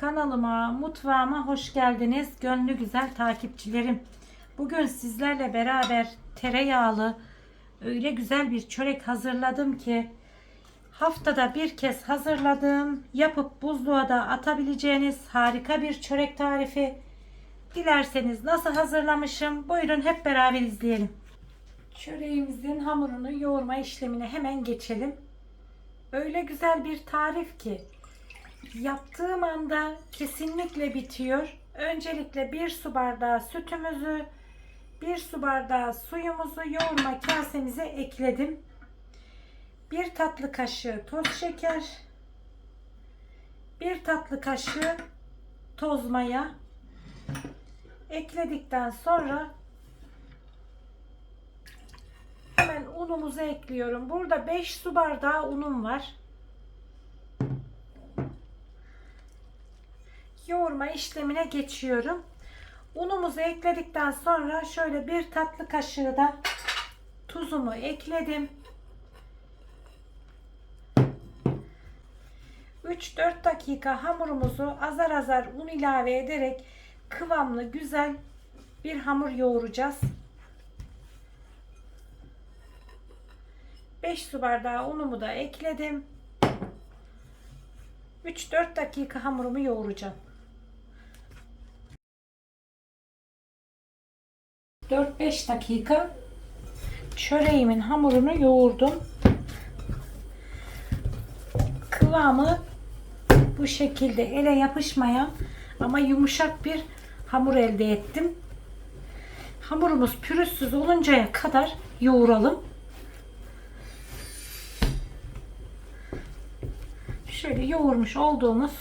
Kanalıma, mutfağıma hoş geldiniz. Gönlü güzel takipçilerim. Bugün sizlerle beraber tereyağlı öyle güzel bir çörek hazırladım ki haftada bir kez hazırladığım, yapıp buzluğa da atabileceğiniz harika bir çörek tarifi. Dilerseniz nasıl hazırlamışım? Buyurun hep beraber izleyelim. Çöreğimizin hamurunu yoğurma işlemine hemen geçelim. Öyle güzel bir tarif ki yaptığım anda kesinlikle bitiyor. Öncelikle bir su bardağı sütümüzü, bir su bardağı suyumuzu yoğurma kasemize ekledim. Bir tatlı kaşığı toz şeker, bir tatlı kaşığı toz maya ekledikten sonra hemen unumuzu ekliyorum. Burada 5 su bardağı unum var. Yoğurma işlemine geçiyorum. Unumuzu ekledikten sonra şöyle bir tatlı kaşığı da tuzumu ekledim. 3-4 dakika hamurumuzu azar azar un ilave ederek kıvamlı güzel bir hamur yoğuracağız. 5 su bardağı unumu da ekledim. 3-4 dakika hamurumu yoğuracağım. 4-5 dakika çöreğimin hamurunu yoğurdum. Kıvamı bu şekilde ele yapışmayan ama yumuşak bir hamur elde ettim. Hamurumuz pürüzsüz oluncaya kadar yoğuralım. Şöyle yoğurmuş olduğumuz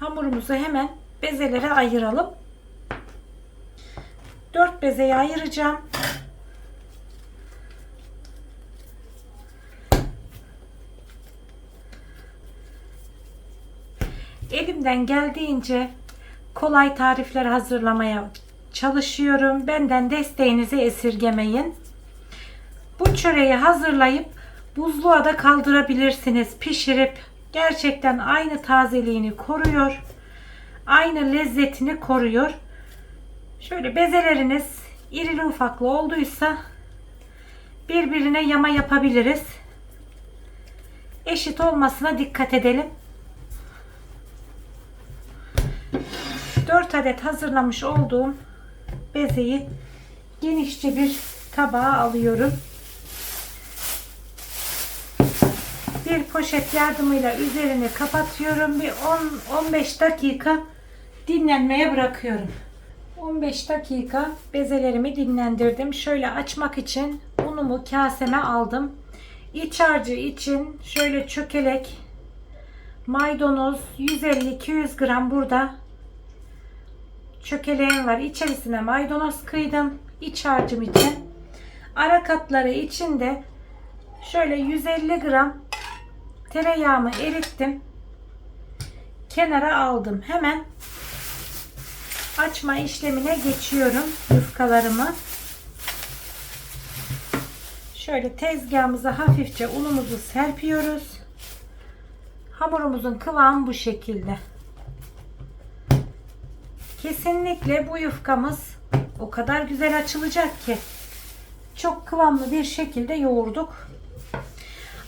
hamurumuzu hemen bezelere ayıralım. 4 bezeye ayıracağım. Elimden geldiğince kolay tarifler hazırlamaya çalışıyorum. Benden desteğinizi esirgemeyin. Bu çöreği hazırlayıp buzluğa da kaldırabilirsiniz. Pişirip gerçekten aynı tazeliğini koruyor. Aynı lezzetini koruyor. Şöyle bezeleriniz irili ufaklı olduysa birbirine yama yapabiliriz. Eşit olmasına dikkat edelim. 4 adet hazırlamış olduğum bezeyi genişçe bir tabağa alıyorum. Bir poşet yardımıyla üzerini kapatıyorum. Bir 10-15 dakika dinlenmeye bırakıyorum. 15 dakika bezelerimi dinlendirdim. Şöyle açmak için unumu kaseme aldım. İç harcı için şöyle çökelek maydanoz 150-200 gram burada çökeleğim var. İçerisine maydanoz kıydım. İç harcım için. Ara katları için de şöyle 150 gram tereyağımı erittim. Kenara aldım. Hemen açma işlemine geçiyorum yufkalarımı. Şöyle tezgahımıza hafifçe unumuzu serpiyoruz. Hamurumuzun kıvamı bu şekilde. Kesinlikle bu yufkamız o kadar güzel açılacak ki çok kıvamlı bir şekilde yoğurduk.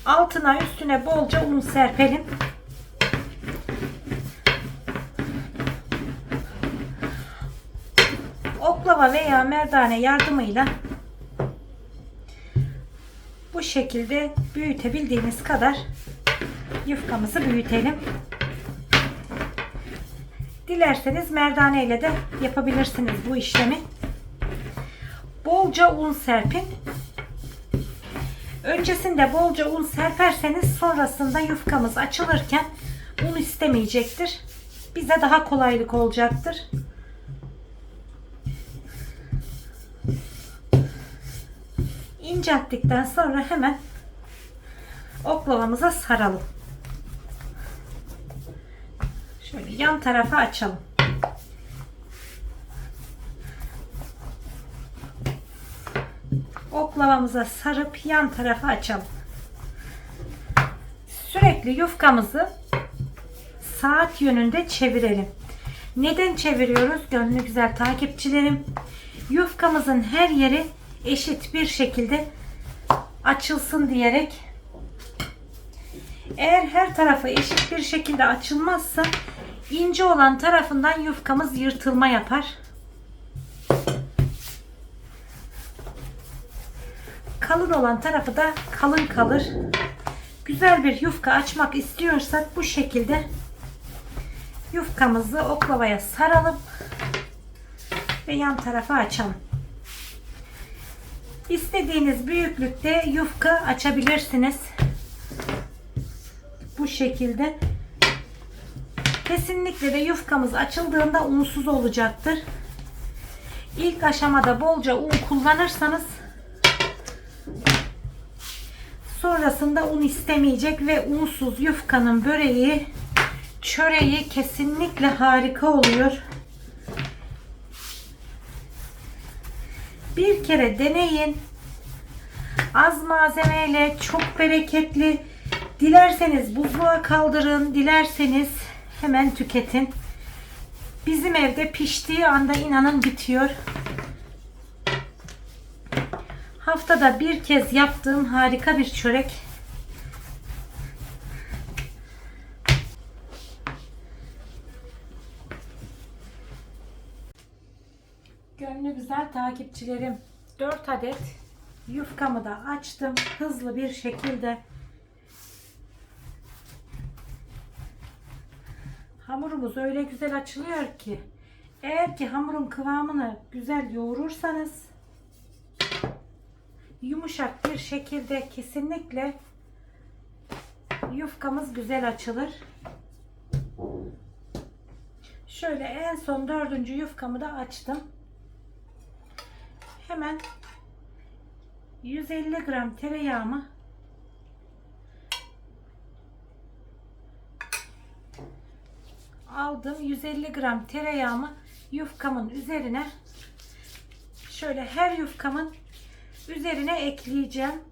Altına üstüne bolca un serpelim. Oklava veya merdane yardımıyla bu şekilde büyütebildiğimiz kadar yufkamızı büyütelim. Dilerseniz merdane ile de yapabilirsiniz bu işlemi. Bolca un serpin. Öncesinde bolca un serperseniz sonrasında yufkamız açılırken un istemeyecektir. Bize daha kolaylık olacaktır. İncelttikten sonra hemen oklavamıza saralım. Şöyle yan tarafa açalım. Oklavamıza sarıp yan tarafa açalım. Sürekli yufkamızı saat yönünde çevirelim. Neden çeviriyoruz gönlü güzel takipçilerim? Yufkamızın her yeri eşit bir şekilde açılsın diyerek eğer her tarafı eşit bir şekilde açılmazsa ince olan tarafından yufkamız yırtılma yapar. Kalın olan tarafı da kalın kalır. Güzel bir yufka açmak istiyorsak bu şekilde yufkamızı oklavaya saralım ve yan tarafa açalım. İstediğiniz büyüklükte yufka açabilirsiniz. Bu şekilde. Kesinlikle de yufkamız açıldığında unsuz olacaktır. İlk aşamada bolca un kullanırsanız sonrasında un istemeyecek ve unsuz yufkanın böreği, çöreği kesinlikle harika oluyor. Bir kere deneyin. Az malzemeyle çok bereketli. Dilerseniz buzluğa kaldırın, dilerseniz hemen tüketin. Bizim evde piştiği anda inanın bitiyor. Haftada bir kez yaptığım harika bir çörek. Gönlü güzel takipçilerim. 4 adet yufkamı da açtım. Hızlı bir şekilde Hamurumuz öyle güzel açılıyor ki eğer ki hamurun kıvamını güzel yoğurursanız yumuşak bir şekilde kesinlikle yufkamız güzel açılır. Şöyle en son dördüncü yufkamı da açtım. Hemen 150 gram tereyağımı aldım 150 gram tereyağımı yufkamın üzerine şöyle her yufkamın üzerine ekleyeceğim.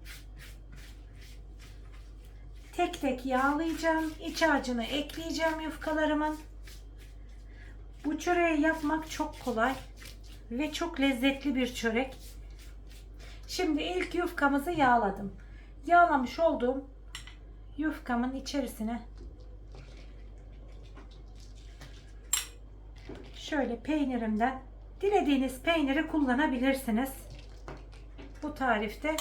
Tek tek yağlayacağım. İç harcını ekleyeceğim yufkalarımın. Bu çöreği yapmak çok kolay ve çok lezzetli bir çörek. Şimdi ilk yufkamızı yağladım. Yağlamış olduğum yufkamın içerisine şöyle peynirimden dilediğiniz peyniri kullanabilirsiniz. Bu tarifte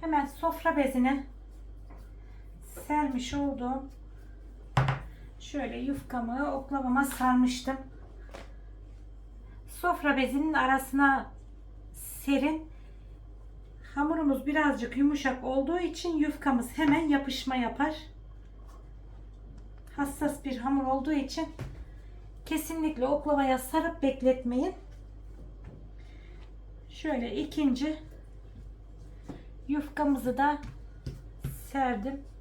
hemen sofra bezine sermiş olduğum şöyle yufkamı oklavama sarmıştım. Sofra bezinin arasına serin. Hamurumuz birazcık yumuşak olduğu için yufkamız hemen yapışma yapar hassas bir hamur olduğu için kesinlikle oklavaya sarıp bekletmeyin. Şöyle ikinci yufkamızı da serdim.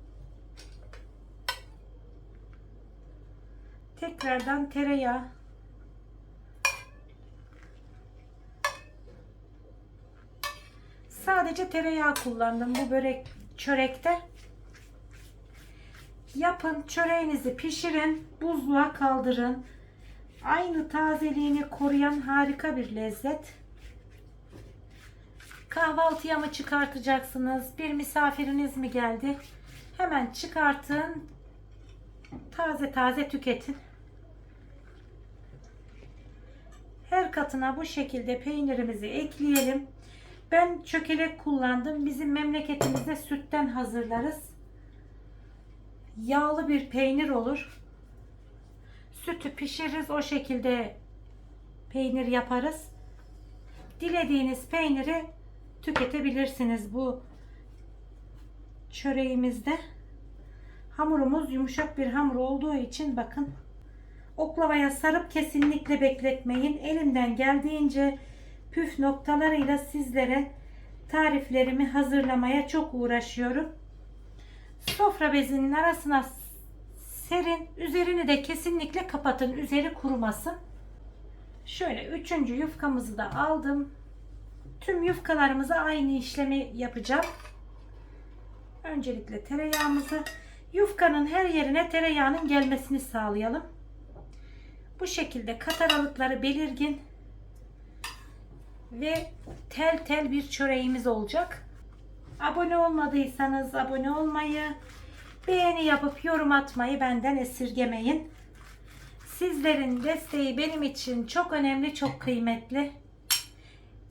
Tekrardan tereyağı Sadece tereyağı kullandım bu börek çörekte. Yapın, çöreğinizi pişirin, buzluğa kaldırın. Aynı tazeliğini koruyan harika bir lezzet. Kahvaltıya mı çıkartacaksınız? Bir misafiriniz mi geldi? Hemen çıkartın. Taze taze tüketin. Her katına bu şekilde peynirimizi ekleyelim. Ben çökelek kullandım. Bizim memleketimizde sütten hazırlarız yağlı bir peynir olur. Sütü pişiririz. O şekilde peynir yaparız. Dilediğiniz peyniri tüketebilirsiniz bu çöreğimizde. Hamurumuz yumuşak bir hamur olduğu için bakın oklavaya sarıp kesinlikle bekletmeyin. Elimden geldiğince püf noktalarıyla sizlere tariflerimi hazırlamaya çok uğraşıyorum. Sofra bezinin arasına serin. Üzerini de kesinlikle kapatın. Üzeri kurumasın. Şöyle üçüncü yufkamızı da aldım. Tüm yufkalarımıza aynı işlemi yapacağım. Öncelikle tereyağımızı yufkanın her yerine tereyağının gelmesini sağlayalım. Bu şekilde kat aralıkları belirgin ve tel tel bir çöreğimiz olacak. Abone olmadıysanız abone olmayı, beğeni yapıp yorum atmayı benden esirgemeyin. Sizlerin desteği benim için çok önemli, çok kıymetli.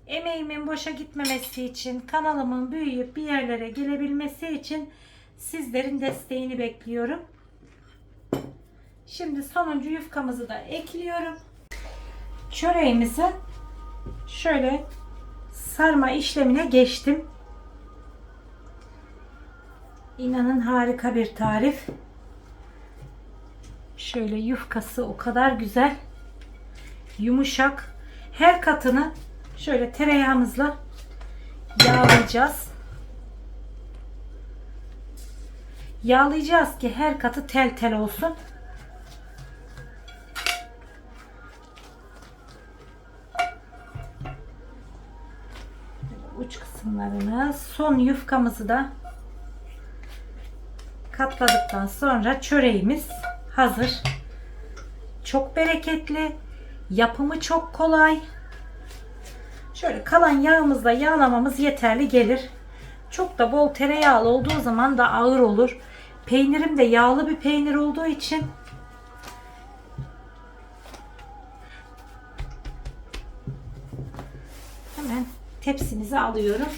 Emeğimin boşa gitmemesi için, kanalımın büyüyüp bir yerlere gelebilmesi için sizlerin desteğini bekliyorum. Şimdi sonuncu yufkamızı da ekliyorum. Çöreğimizi şöyle sarma işlemine geçtim. İnanın harika bir tarif. Şöyle yufkası o kadar güzel. Yumuşak. Her katını şöyle tereyağımızla yağlayacağız. Yağlayacağız ki her katı tel tel olsun. Kısımlarını son yufkamızı da katladıktan sonra çöreğimiz hazır. Çok bereketli. Yapımı çok kolay. Şöyle kalan yağımızla yağlamamız yeterli gelir. Çok da bol tereyağlı olduğu zaman da ağır olur. Peynirim de yağlı bir peynir olduğu için hemen tepsimizi alıyorum.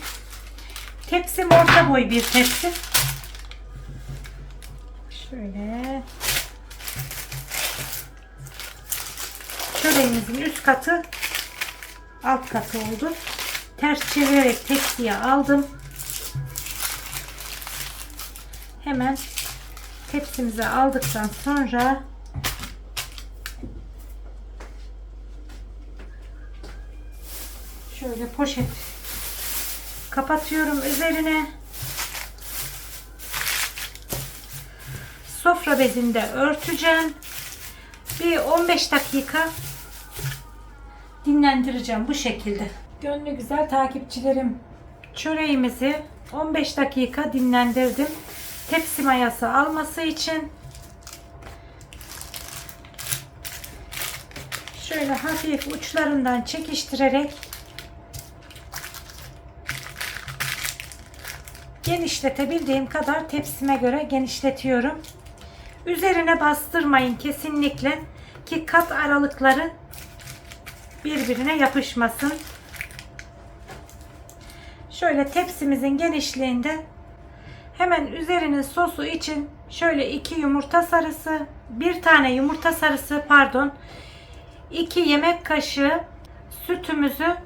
Tepsim orta boy bir tepsi. Şöyle çöreğimizin üst katı alt katı oldu. Ters çevirerek tepsiye aldım. Hemen tepsimize aldıktan sonra şöyle poşet kapatıyorum üzerine. Sofra bezinde örteceğim. Bir 15 dakika dinlendireceğim bu şekilde. Gönlü güzel takipçilerim. Çöreğimizi 15 dakika dinlendirdim. Tepsi mayası alması için şöyle hafif uçlarından çekiştirerek genişletebildiğim kadar tepsime göre genişletiyorum. Üzerine bastırmayın kesinlikle ki kat aralıkları birbirine yapışmasın. Şöyle tepsimizin genişliğinde hemen üzerinin sosu için şöyle iki yumurta sarısı, bir tane yumurta sarısı pardon, iki yemek kaşığı sütümüzü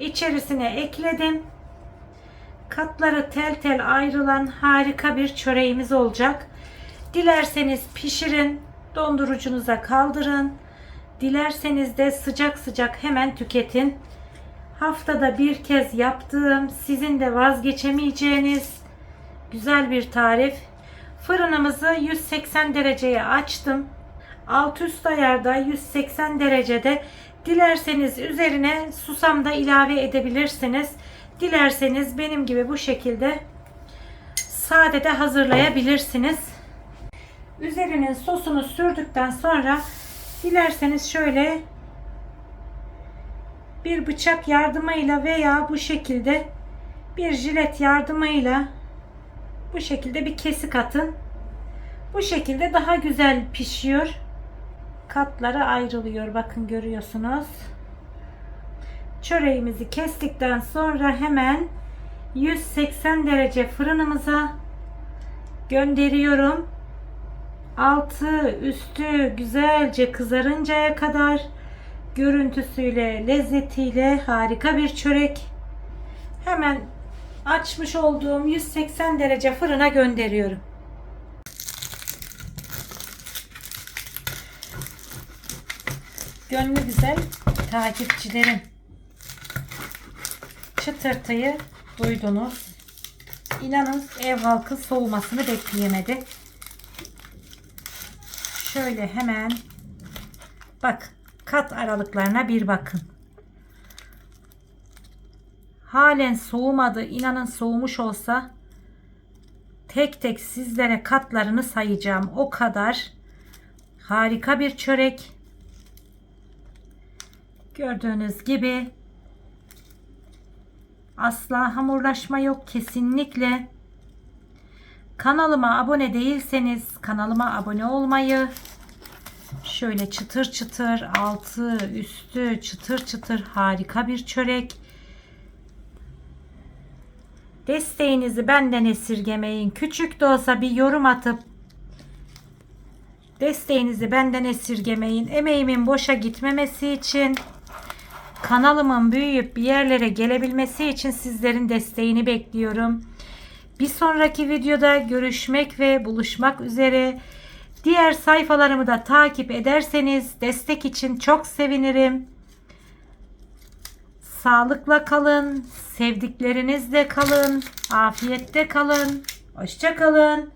içerisine ekledim. Katları tel tel ayrılan harika bir çöreğimiz olacak. Dilerseniz pişirin, dondurucunuza kaldırın. Dilerseniz de sıcak sıcak hemen tüketin. Haftada bir kez yaptığım, sizin de vazgeçemeyeceğiniz güzel bir tarif. Fırınımızı 180 dereceye açtım. Alt üst ayarda 180 derecede. Dilerseniz üzerine susam da ilave edebilirsiniz. Dilerseniz benim gibi bu şekilde sade de hazırlayabilirsiniz. Üzerine sosunu sürdükten sonra dilerseniz şöyle bir bıçak yardımıyla veya bu şekilde bir jilet yardımıyla bu şekilde bir kesik atın. Bu şekilde daha güzel pişiyor. Katları ayrılıyor. Bakın görüyorsunuz. Çöreğimizi kestikten sonra hemen 180 derece fırınımıza gönderiyorum. Altı üstü güzelce kızarıncaya kadar görüntüsüyle, lezzetiyle harika bir çörek. Hemen açmış olduğum 180 derece fırına gönderiyorum. Gönlü güzel takipçilerim. Çıtırtıyı duydunuz. İnanın ev halkı soğumasını bekleyemedi. Şöyle hemen bak kat aralıklarına bir bakın. Halen soğumadı. İnanın soğumuş olsa tek tek sizlere katlarını sayacağım. O kadar harika bir çörek. Gördüğünüz gibi asla hamurlaşma yok kesinlikle. Kanalıma abone değilseniz kanalıma abone olmayı, şöyle çıtır çıtır altı üstü çıtır çıtır harika bir çörek. Desteğinizi benden esirgemeyin. Küçük de olsa bir yorum atıp desteğinizi benden esirgemeyin. Emeğimin boşa gitmemesi için kanalımın büyüyüp bir yerlere gelebilmesi için sizlerin desteğini bekliyorum. Bir sonraki videoda görüşmek ve buluşmak üzere. Diğer sayfalarımı da takip ederseniz destek için çok sevinirim. Sağlıkla kalın, sevdiklerinizle kalın, afiyette kalın. Hoşça kalın.